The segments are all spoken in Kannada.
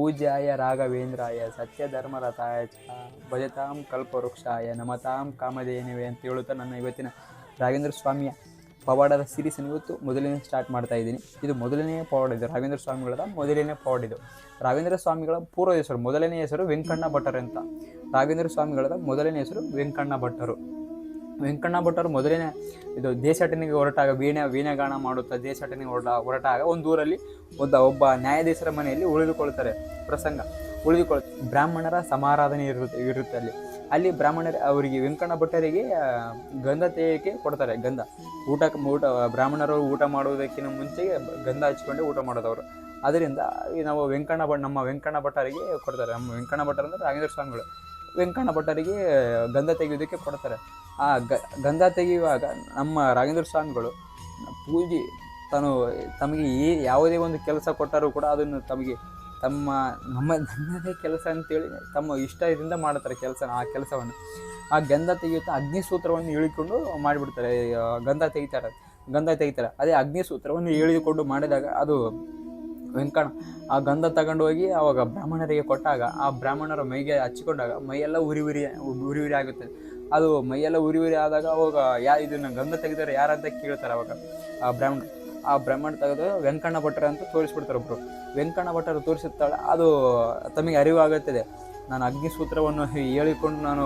ಪೂಜ್ಯಾಯ ರಾಘವೇಂದ್ರಾಯ ಸತ್ಯಧರ್ಮರಥಾಯ ಚ ಭಜತಾಂ ಕಲ್ಪವೃಕ್ಷಾಯ ನಮತಾಂ ಕಾಮಧೇನಿವೆ ಅಂತ ಹೇಳುತ್ತಾ ನನ್ನ ಇವತ್ತಿನ ರಾಘವೇಂದ್ರ ಸ್ವಾಮಿಯ ಪವಾಡದ ಸೀರೀಸನ್ನು ಇವತ್ತು ಮೊದಲನೇ ಸ್ಟಾರ್ಟ್ ಮಾಡ್ತಾ ಇದ್ದೀನಿ. ಇದು ಮೊದಲನೇ ಪವಾಡ ಇದು ರಾಘವೇಂದ್ರ ಸ್ವಾಮಿಗಳದ ಮೊದಲನೇ ಪವಾಡ ಇದು. ರಾಘವೇಂದ್ರ ಸ್ವಾಮಿಗಳ ಪೂರ್ವ ಹೆಸರು, ಮೊದಲನೇ ಹೆಸರು ವೆಂಕಣ್ಣ ಭಟ್ಟರು ಅಂತ. ರಾಘವೇಂದ್ರ ಸ್ವಾಮಿಗಳದ ಮೊದಲನೇ ಹೆಸರು ವೆಂಕಣ್ಣ ಭಟ್ಟರು. ವೆಂಕಣ್ಣ ಭಟ್ಟರು ಮೊದಲನೇ ಇದು ದೇಶಾಟನೆಗೆ ಹೊರಟಾಗ ವೀಣೆ ವೀಣೆಗಾನ ಮಾಡುತ್ತಾ ದೇಶಾಟನೆಗೆ ಹೊರಟ, ಹೊರಟಾಗ ಒಂದು ಊರಲ್ಲಿ ಒಬ್ಬ ಒಬ್ಬ ನ್ಯಾಯಾಧೀಶರ ಮನೆಯಲ್ಲಿ ಉಳಿದುಕೊಳ್ತಾರೆ ಪ್ರಸಂಗ. ಉಳಿದುಕೊಳ್, ಬ್ರಾಹ್ಮಣರ ಸಮಾರಾಧನೆ ಇರುತ್ತೆ ಇರುತ್ತೆ ಅಲ್ಲಿ. ಅಲ್ಲಿ ಬ್ರಾಹ್ಮಣರ, ಅವರಿಗೆ ವೆಂಕಣ್ಣ ಭಟ್ಟರಿಗೆ ಗಂಧ ತೇಯಕ್ಕೆ ಕೊಡ್ತಾರೆ, ಗಂಧ. ಊಟಕ್ಕೆ ಊಟ, ಬ್ರಾಹ್ಮಣರು ಊಟ ಮಾಡುವುದಕ್ಕಿಂತ ಮುಂಚೆಗೆ ಗಂಧ ಹಚ್ಕೊಂಡು ಊಟ ಮಾಡೋದವರು. ಅದರಿಂದ ನಾವು ವೆಂಕಣ್ಣ ಭಟ್, ನಮ್ಮ ವೆಂಕಣ್ಣ ಭಟ್ಟರಿಗೆ ಕೊಡ್ತಾರೆ. ನಮ್ಮ ವೆಂಕಣ್ಣ ಭಟ್ಟರು ಅಂದರೆ ರಾಘವೇಂದ್ರ ಸ್ವಾಮಿಗಳು. ವೆಂಕಣ್ಣ ಭಟ್ಟರಿಗೆ ಗಂಧ ತೆಗೆಯೋದಕ್ಕೆ ಕೊಡ್ತಾರೆ. ಆ ಗಂಧ ತೆಗೆಯುವಾಗ ನಮ್ಮ ರಾಘೇಂದ್ರ ಸ್ವಾಮಿಗಳು ಪೂಜೆ, ತಾನು ತಮಗೆ ಈ ಯಾವುದೇ ಒಂದು ಕೆಲಸ ಕೊಟ್ಟರೂ ಕೂಡ ಅದನ್ನು ತಮಗೆ ತಮ್ಮ, ನಮ್ಮ ನನ್ನದೇ ಕೆಲಸ ಅಂತೇಳಿ ತಮ್ಮ ಇಷ್ಟದಿಂದ ಮಾಡ್ತಾರೆ ಕೆಲಸ, ಆ ಕೆಲಸವನ್ನು. ಆ ಗಂಧ ತೆಗೆಯುತ್ತಾ ಅಗ್ನಿಸೂತ್ರವನ್ನು ಇಳಿಕೊಂಡು ಮಾಡಿಬಿಡ್ತಾರೆ ಗಂಧ ತೆಗಿತಾರೆ ಗಂಧ ತೆಗಿತಾರೆ. ಅದೇ ಅಗ್ನಿಸೂತ್ರವನ್ನು ಇಳಿದುಕೊಂಡು ಮಾಡಿದಾಗ ಅದು ವೆಂಕಣ ಆ ಗಂಧ ತಗೊಂಡು ಹೋಗಿ ಅವಾಗ ಬ್ರಾಹ್ಮಣರಿಗೆ ಕೊಟ್ಟಾಗ ಆ ಬ್ರಾಹ್ಮಣರ ಮೈಗೆ ಹಚ್ಚಿಕೊಂಡಾಗ ಮೈಯೆಲ್ಲ ಉರಿ ಉರಿ ಉರಿ ಉರಿ ಆಗುತ್ತೆ. ಅದು ಮೈಯೆಲ್ಲ ಉರಿ ಉರಿ ಆದಾಗ ಅವಾಗ ಯಾ, ಇದನ್ನ ಗಂಧ ತೆಗೆದರೆ ಯಾರಂತ ಕೇಳ್ತಾರೆ ಅವಾಗ. ಆ ಬ್ರಾಹ್ಮಣ ಆ ಬ್ರಾಹ್ಮಣ ತೆಗೆದು ವೆಂಕಣ್ಣ ಭಟ್ಟರ ಅಂತ ತೋರಿಸ್ಬಿಡ್ತಾರೆ ಒಬ್ಬರು ವೆಂಕಣ್ಣ ಭಟ್ಟರು ತೋರಿಸುತ್ತಾಳೆ ಅದು ತಮಗೆ ಅರಿವಾಗುತ್ತದೆ. ನಾನು ಅಗ್ನಿಸೂತ್ರವನ್ನು ಹೇಳಿಕೊಂಡು ನಾನು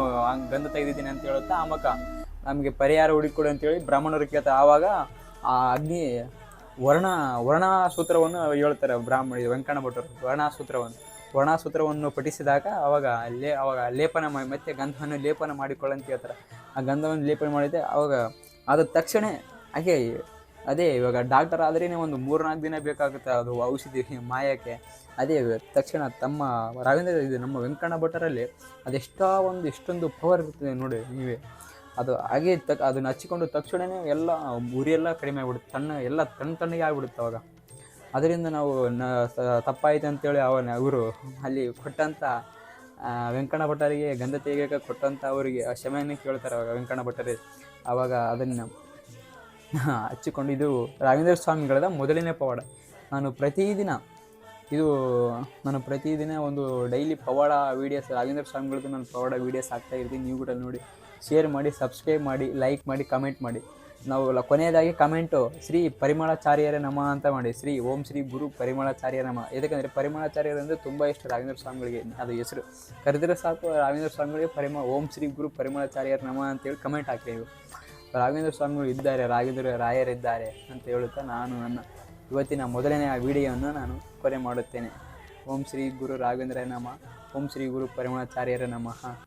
ಗಂಧ ತೆಗೆದಿದ್ದೀನಿ ಅಂತ ಹೇಳುತ್ತಾ ಆಮಕ ನಮಗೆ ಪರಿಹಾರ ಹುಡುಕೊಡು ಅಂತೇಳಿ ಬ್ರಾಹ್ಮಣರು ಕೇಳ್ತಾರೆ. ಆವಾಗ ಆ ಅಗ್ನಿ ವರ್ಣ ವರ್ಣ ಸೂತ್ರವನ್ನು ಹೇಳ್ತಾರೆ ಬ್ರಾಹ್ಮಣ ವೆಂಕಣ್ಣ ಭಟ್ಟರು ವರ್ಣ ಸೂತ್ರವನ್ನು ವರ್ಣ ಸೂತ್ರವನ್ನು ಪಠಿಸಿದಾಗ ಅವಾಗ ಲೇ, ಅವಾಗ ಲೇಪನ ಮಾಡಿ ಮತ್ತೆ ಗಂಧವನ್ನು ಲೇಪನ ಮಾಡಿಕೊಳ್ಳಂತ ಹೇಳ್ತಾರೆ. ಆ ಗಂಧವನ್ನು ಲೇಪನ ಮಾಡಿದ್ದೆ ಅವಾಗ ಆದ ತಕ್ಷಣ ಹಾಗೆ ಅದೇ ಇವಾಗ ಡಾಕ್ಟರ್ ಆದ್ರೇ ಒಂದು ಮೂರ್ನಾಲ್ಕು ದಿನ ಬೇಕಾಗುತ್ತೆ ಅದು ಔಷಧಿ ಮಾಯಕ್ಕೆ. ಅದೇ ತಕ್ಷಣ ತಮ್ಮ ರಾಘವೇಂದ್ರ, ಇದು ನಮ್ಮ ವೆಂಕಣ್ಣ ಭಟ್ಟರಲ್ಲಿ ಅದೆಷ್ಟೋ ಒಂದು ಎಷ್ಟೊಂದು ಪವರ್ ಇರ್ತದೆ ನೋಡಿ ನೀವೇ. ಅದು ಹಾಗೆ ತಕ್ ಅದನ್ನ ಹಚ್ಚಿಕೊಂಡು ತಕ್ಷಣವೇ ಎಲ್ಲ ಉರಿ ಎಲ್ಲ ಕಡಿಮೆ ಆಗ್ಬಿಡುತ್ತೆ. ತಣ್ಣ ಎಲ್ಲ ತಣ್ಣ ತಣ್ಣಗೆ ಆಗ್ಬಿಡುತ್ತೆ ಅವಾಗ. ಅದರಿಂದ ನಾವು ನ ತಪ್ಪಾಯ್ತು ಅಂತೇಳಿ ಅವನ ಅವರು ಅಲ್ಲಿ ಕೊಟ್ಟಂಥ ವೆಂಕಣ ವೆಂಕಣ್ಣ ಭಟ್ಟರಿಗೆ ಗಂಧ ತೆಗೆಯಕ್ಕೆ ಕೊಟ್ಟಂಥ ಅವರಿಗೆ ಕ್ಷಮೆಯನ್ನು ಕೇಳ್ತಾರೆ ಅವಾಗ ವೆಂಕಣ್ಣ ಭಟ್ಟರಿಗೆ ಆವಾಗ ಅದನ್ನು ಹಚ್ಚಿಕೊಂಡು ಇದು ರಾಘವೇಂದ್ರ ಸ್ವಾಮಿಗಳದ ಮೊದಲನೇ ಪವಾಡ. ನಾನು ಪ್ರತಿದಿನ ಇದು ನಾನು ಪ್ರತಿದಿನ ಒಂದು ಡೈಲಿ ಪವಾಡ ವೀಡಿಯೋಸ್ ರಾಜೇಂದ್ರ ಸ್ವಾಮಿಗಳದ್ದು ನಾನು ಪವಾಡ ವೀಡಿಯೋಸ್ ಹಾಕ್ತಾ ಇರ್ತೀನಿ. ನೀವು ಕೂಡ ನೋಡಿ. ಶೇರ್ ಮಾಡಿ ಸಬ್ಸ್ಕ್ರೈಬ್ ಮಾಡಿ ಲೈಕ್ ಮಾಡಿ ಕಮೆಂಟ್ ಮಾಡಿ. ನಾವು ಕೊನೆಯದಾಗಿ ಕಮೆಂಟು ಶ್ರೀ ಪರಿಮಳಾಚಾರ್ಯರೇ ನಮ ಅಂತ ಮಾಡಿ. ಶ್ರೀ ಓಂ ಶ್ರೀ ಗುರು ಪರಿಮಳಾಚಾರ್ಯ ನಮ. ಯಾಕಂದರೆ ಪರಿಮಳಾಚಾರ್ಯರು ಅಂದರೆ ತುಂಬ ಇಷ್ಟ ರಾಜೇಂದ್ರ ಸ್ವಾಮಿಗಳಿಗೆ. ಅದು ಹೆಸರು. ಕರೆದರೆ ಸಾಕು ರಾಜೇಂದ್ರ ಸ್ವಾಮಿಗಳಿಗೆ ಪರಿಮ ಓಂ ಶ್ರೀ ಗುರು ಪರಿಮಳಾಚಾರ್ಯರ ನಮ ಅಂತೇಳಿ ಕಮೆಂಟ್ ಹಾಕಿ ರಾಘವೇಂದ್ರ ಸ್ವಾಮಿಗಳು ಇದ್ದಾರೆ, ರಾಘವೇಂದ್ರ ರಾಯರಿದ್ದಾರೆ ಅಂತ ಹೇಳುತ್ತಾ ನಾನು ನನ್ನ ಇವತ್ತಿನ ಮೊದಲನೆಯ ವಿಡಿಯೋವನ್ನು ನಾನು ಕೊನೆ ಮಾಡುತ್ತೇನೆ. ಓಂ ಶ್ರೀ ಗುರು ರಾಘವೇಂದ್ರ ನಮಃ. ಓಂ ಶ್ರೀ ಗುರು ಪರಮಾಚಾರ್ಯರ ನಮಃ.